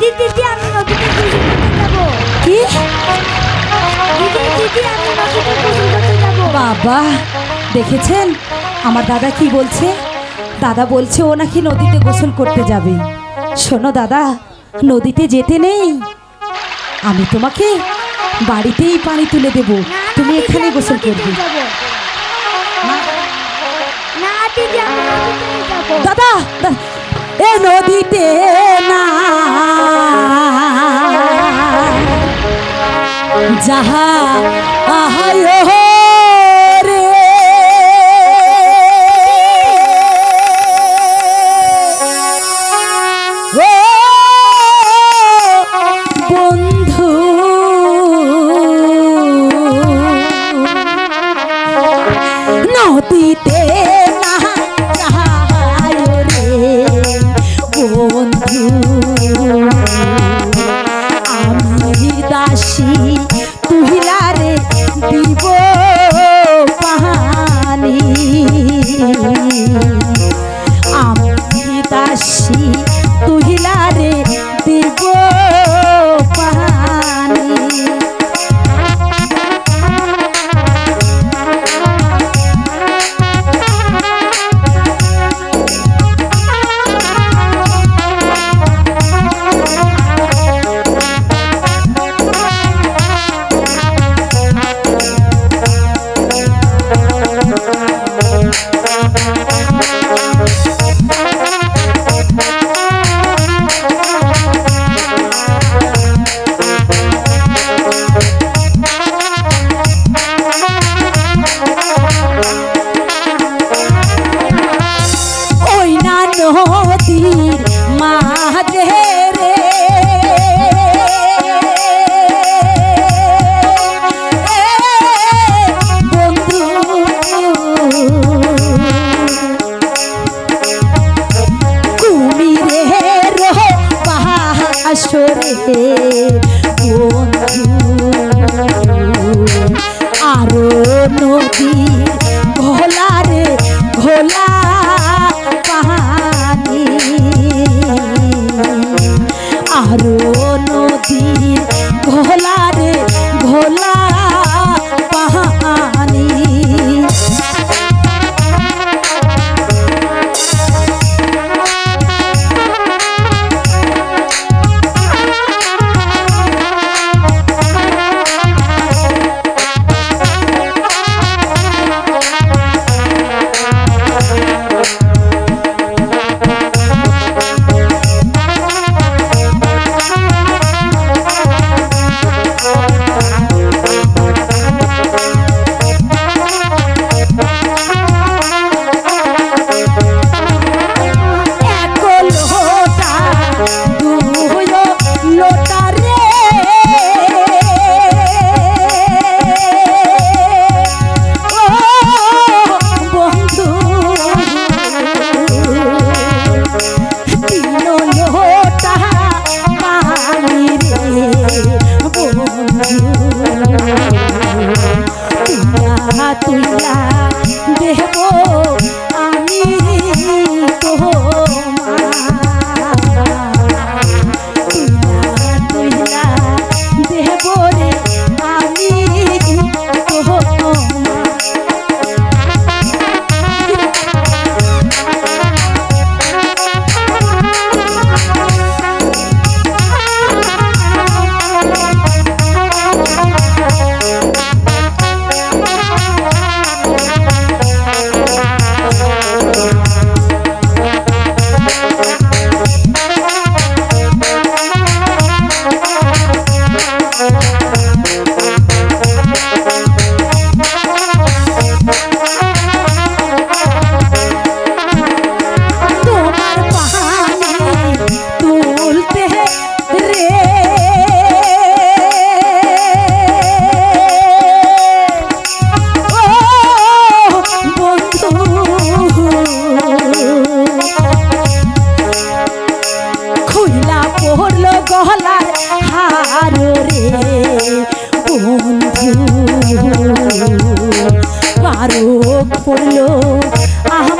দিদি দিদি আমি নদীতে গোসল করতে যাব। কি? দিদি দিদি আমি নদীতে গোসল করতে যাব। বাবা দেখেছেন? আমার দাদা কি বলছে? দাদা বলছে ও নাকি নদীতে গোসল করতে যাবে। শোনো দাদা নদীতে যেতে নেই। আমি তোমাকে বাড়িতেই পানি তুলে দেব। তুমি এখানে গোসল করবে। দাদা এ নদীতে না যাহা আহায় জ্যোতি হার রে বন্ধু আরও পড়ল আমার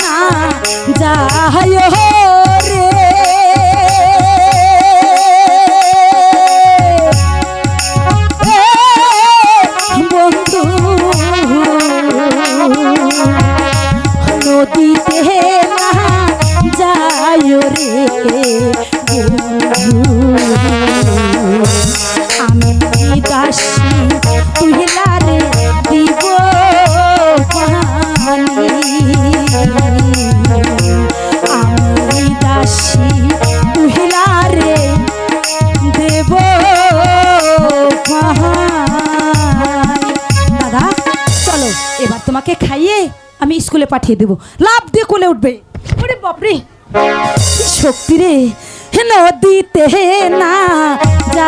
না যায় ওকে খাইয়ে আমি স্কুলে পাঠিয়ে দেবো। লাভ দিয়ে কোলে উঠবে। ওরে বাপরে! শক্তি রে, নদীতে না যা